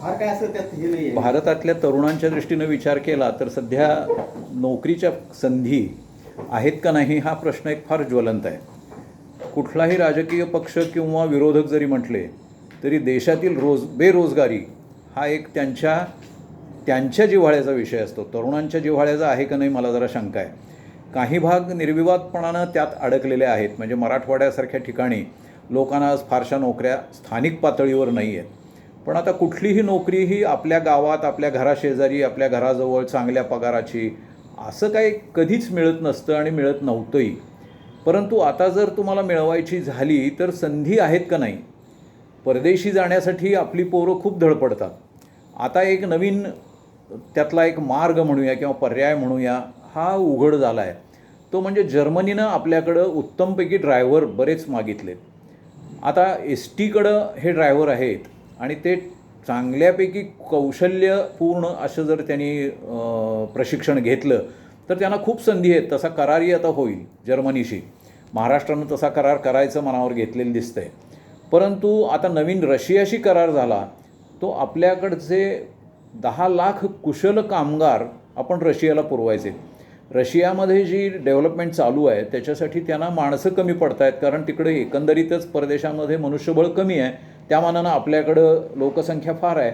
फार काय असं त्यात हे नाही भारतातल्या तरुणांच्या दृष्टीनं विचार केला तर सध्या नोकरीच्या संधी आहेत का नाही हा प्रश्न एक फार ज्वलंत आहे. कुठलाही राजकीय पक्ष किंवा विरोधक जरी म्हटले तरी देशातील रोज बेरोजगारी हा एक त्यांच्या त्यांच्या जिव्हाळ्याचा विषय असतो. तरुणांच्या जिव्हाळ्याचा आहे का नाही मला जरा शंका आहे. काही भाग निर्विवादपणानं त्यात अडकलेले आहेत. म्हणजे मराठवाड्यासारख्या ठिकाणी लोकांना आज फारशा नोकऱ्या स्थानिक पातळीवर नाही आहेत पण आता कुठलीही नोकरी ही आपल्या गावात आपल्या घराशेजारी आपल्या घराजवळ चांगल्या पगाराची असं काही कधीच मिळत नसतं आणि मिळत नव्हतंही. परंतु आता जर तुम्हाला मिळवायची झाली तर संधी आहेत का नाही? परदेशी जाण्यासाठी आपली पोरं खूप धडपडतात. आता एक नवीन त्यातला एक मार्ग म्हणूया किंवा पर्याय म्हणूया हा उघड झाला आहे तो म्हणजे जर्मनीनं आपल्याकडं उत्तमपैकी ड्रायव्हर बरेच मागितले आता एस टीकडं हे ड्रायव्हर आहेत. आणि ते चांगल्यापैकी कौशल्यपूर्ण असं जर त्यांनी प्रशिक्षण घेतलं तर त्यांना खूप संधी आहेत. तसा करारही आता होईल जर्मनीशी. महाराष्ट्रानं तसा करार करायचं मनावर घेतलेलं दिसतंय. परंतु आता नवीन रशियाशी करार झाला तो आपल्याकडचे दहा लाख कुशल कामगार आपण रशियाला पुरवायचे. रशियामध्ये जी डेव्हलपमेंट चालू आहे त्याच्यासाठी त्यांना माणसं कमी पडत आहेत कारण तिकडे एकंदरीतच परदेशामध्ये मनुष्यबळ कमी आहे. त्या मानानं आपल्याकडं लोकसंख्या फार आहे.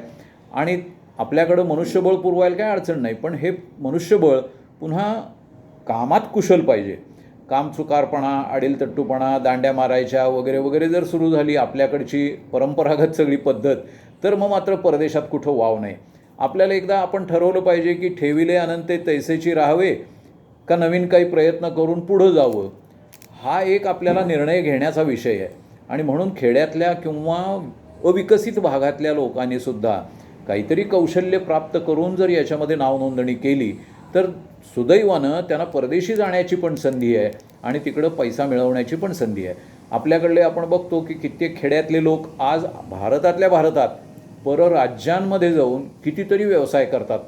आणि आपल्याकडं मनुष्यबळ पुरवायला काय अडचण नाही पण हे मनुष्यबळ पुन्हा कामात कुशल पाहिजे. काम चुकारपणा अडीलतट्टूपणा दांड्या मारायच्या वगैरे वगैरे जर सुरू झाली आपल्याकडची परंपरागत सगळी पद्धत तर मग मात्र परदेशात कुठं वाव नाही. आपल्याला एकदा आपण ठरवलं पाहिजे की ठेविले अनंते तैसेची राहावे का नवीन काही प्रयत्न करून पुढं जावं? हा एक आपल्याला निर्णय घेण्याचा विषय आहे. आणि म्हणून खेड्यातल्या किंवा अविकसित भागातल्या लोकांनी सुद्धा काहीतरी कौशल्य प्राप्त करून जर याच्यामध्ये नाव नोंदणी केली तर सुदैवानं त्यांना परदेशी जाण्याची पण संधी आहे आणि तिकडं पैसा मिळवण्याची पण संधी आहे. आपल्याकडले आपण बघतो की कित्येक खेड्यातले लोक आज भारतातल्या भारतात परराज्यांमध्ये जाऊन कितीतरी व्यवसाय करतात.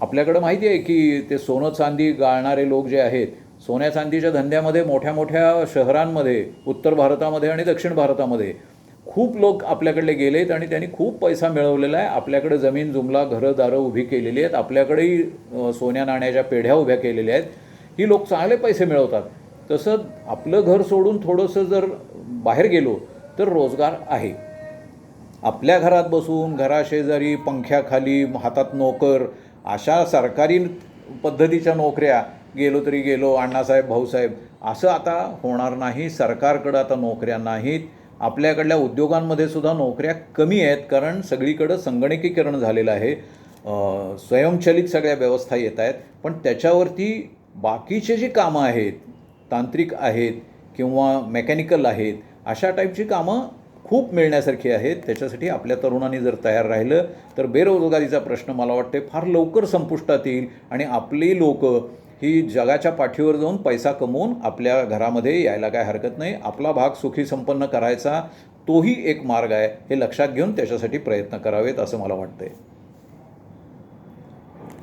आपल्याकडं माहिती आहे की ते सोनं चांदी गाळणारे लोक जे आहेत सोन्या चांदीच्या धंद्यामध्ये मोठ्या मोठ्या शहरांमध्ये उत्तर भारतामध्ये आणि दक्षिण भारतामध्ये खूप लोक आपल्याकडले गेलेत आणि त्यांनी खूप पैसा मिळवलेला आहे. आपल्याकडे जमीन जुमला घरं दारं उभी केलेली आहेत. आपल्याकडेही सोन्या नाण्याच्या पेढ्या उभ्या केलेल्या आहेत. ही लोक चांगले पैसे मिळवतात. तसं आपलं घर सोडून थोडंसं जर बाहेर गेलो तर रोजगार आहे. आपल्या घरात बसून घराशेजारी पंख्याखाली हातात नोकर अशा सरकारी पद्धतीच्या नोकऱ्या गेलो तरी गेलो अण्णासाहेब भाऊसाहेब असं आता होणार नाही. सरकारकडं आता नोकऱ्या नाहीत. आपल्याकडल्या उद्योगांमध्ये सुद्धा नोकऱ्या कमी आहेत कारण सगळीकडं संगणकीकरण झालेलं आहे. स्वयंचलित सगळ्या व्यवस्था येत आहेत. पण त्याच्यावरती बाकीचे जी कामं आहेत तांत्रिक आहेत किंवा मेकॅनिकल आहेत अशा टाईपची कामं खूप मिळण्यासारखी आहेत. त्याच्यासाठी आपल्या तरुणांनी जर तयार राहिलं तर बेरोजगारीचा प्रश्न मला वाटते फार लवकर संपुष्टात येईल आणि आपली लोक ही जगाच्या पाठीवर जाऊन पैसा कमवून आपल्या घरामध्ये यायला काय हरकत नाही. आपला भाग सुखी संपन्न करायचा तोही एक मार्ग आहे हे लक्षात घेऊन त्याच्यासाठी प्रयत्न करावेत असं मला वाटतंय.